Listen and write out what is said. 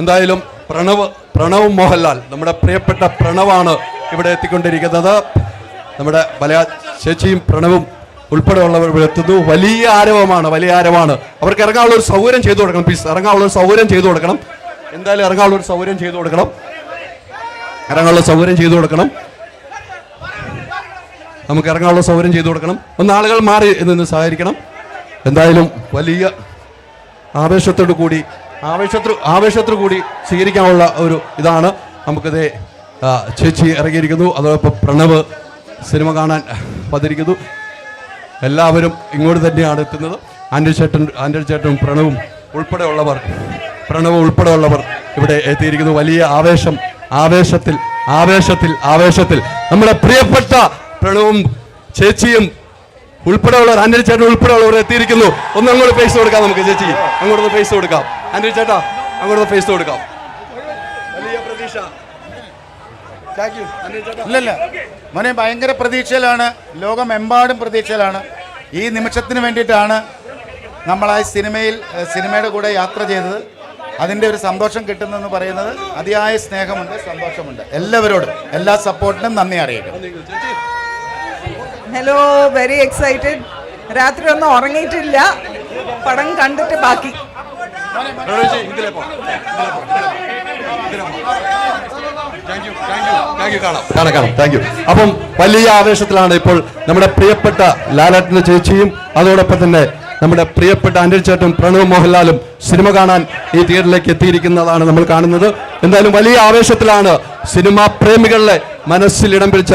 എന്തായാലും പ്രണവ് പ്രണവ് മോഹൻലാൽ നമ്മുടെ പ്രിയപ്പെട്ട പ്രണവാണ് ഇവിടെ എത്തിക്കൊണ്ടിരിക്കുന്നത്. നമ്മുടെ മലയാ ചേച്ചിയും പ്രണവും ഉൾപ്പെടെയുള്ളവർ എത്തുന്നു. വലിയ ആരവമാണ് വലിയ ആരവമാണ്. അവർക്ക് ഇറങ്ങാനുള്ള ഒരു സൗകര്യം ചെയ്തു കൊടുക്കണം പ്ലീസ് ഇറങ്ങാനുള്ള ഒരു സൗകര്യം ചെയ്തു കൊടുക്കണം. എന്തായാലും ഇറങ്ങാനുള്ള ഒരു സൗകര്യം ചെയ്തു കൊടുക്കണം. ഇറങ്ങാനുള്ള സൗകര്യം ചെയ്തു കൊടുക്കണം. നമുക്ക് ഇറങ്ങാനുള്ള സൗകര്യം ചെയ്തു കൊടുക്കണം. ഒന്ന് ആളുകൾ മാറി നിന്ന് സഹകരിക്കണം. എന്തായാലും വലിയ ആവേശത്തോടു കൂടി ആവേശത്തോടു ആവേശത്തോടു കൂടി സ്വീകരിക്കാനുള്ള ഒരു ഇതാണ്. നമുക്കിത് ചേച്ചി ഇറങ്ങിയിരിക്കുന്നു. അതോടൊപ്പം പ്രണവ് സിനിമ കാണാൻ വന്നിരിക്കുന്നു. എല്ലാവരും ഇങ്ങോട്ട് തന്നെയാണ് എത്തുന്നത്. ആൻഡ്രി ചേട്ടൻ ആൻഡ്രി ചേട്ടനും പ്രണവും ഉൾപ്പെടെയുള്ളവർ പ്രണവ് ഉൾപ്പെടെയുള്ളവർ ഇവിടെ എത്തിയിരിക്കുന്നു. വലിയ ആവേശം ആവേശത്തിൽ ആവേശത്തിൽ ആവേശത്തിൽ. നമ്മുടെ പ്രിയപ്പെട്ട പ്രണവും ചേച്ചിയും ഉൾപ്പെടെയുള്ളവർ ആൻഡ്രി ചേട്ടൻ ഉൾപ്പെടെയുള്ളവർ എത്തിയിരിക്കുന്നു. ഒന്ന് അങ്ങോട്ട് പൈസ കൊടുക്കാം നമുക്ക് ചേച്ചി. അങ്ങോട്ടൊന്ന് പൈസ കൊടുക്കാം. ആൻഡ്രി ചേട്ടാ അങ്ങോട്ട് ഫേസ് കൊടുക്കാം. വലിയ പ്രതീക്ഷ. ഇല്ലല്ല. മോനെ ഭയങ്കര പ്രതീക്ഷയിലാണ്. ലോകമെമ്പാടും പ്രതീക്ഷയിലാണ്. ഈ നിമിഷത്തിന് വേണ്ടിയിട്ടാണ് നമ്മൾ ആ സിനിമയിൽ സിനിമയുടെ കൂടെ യാത്ര ചെയ്തത്. അതിന്റെ ഒരു സന്തോഷം കിട്ടുന്നതെന്ന് പറയുന്നത് അതിയായ സ്നേഹമുണ്ട് സന്തോഷമുണ്ട്. എല്ലാവരോടും എല്ലാ സപ്പോർട്ടിനും നന്ദി അറിയിക്കും ഹലോ വെരി എക്സൈറ്റഡ് രാത്രി ഒന്നും ഉറങ്ങിയിട്ടില്ല. പടം കണ്ടിട്ട് ബാക്കി. കാണാം കാണാം കാണാം താങ്ക് യു അപ്പം വലിയ ആവേശത്തിലാണ് ഇപ്പോൾ നമ്മുടെ പ്രിയപ്പെട്ട ലാലാട്ടിന്റെ ചേച്ചിയും അതോടൊപ്പം തന്നെ നമ്മുടെ പ്രിയപ്പെട്ട അനിൽ ചേട്ടൻ പ്രണവ് മോഹൻലാലും സിനിമ കാണാൻ ഈ തിയേറ്ററിലേക്ക് എത്തിയിരിക്കുന്നതാണ് നമ്മൾ കാണുന്നത്. എന്തായാലും വലിയ ആവേശത്തിലാണ് സിനിമാ പ്രേമികളുടെ മനസ്സിൽ ഇടം പിടിച്ച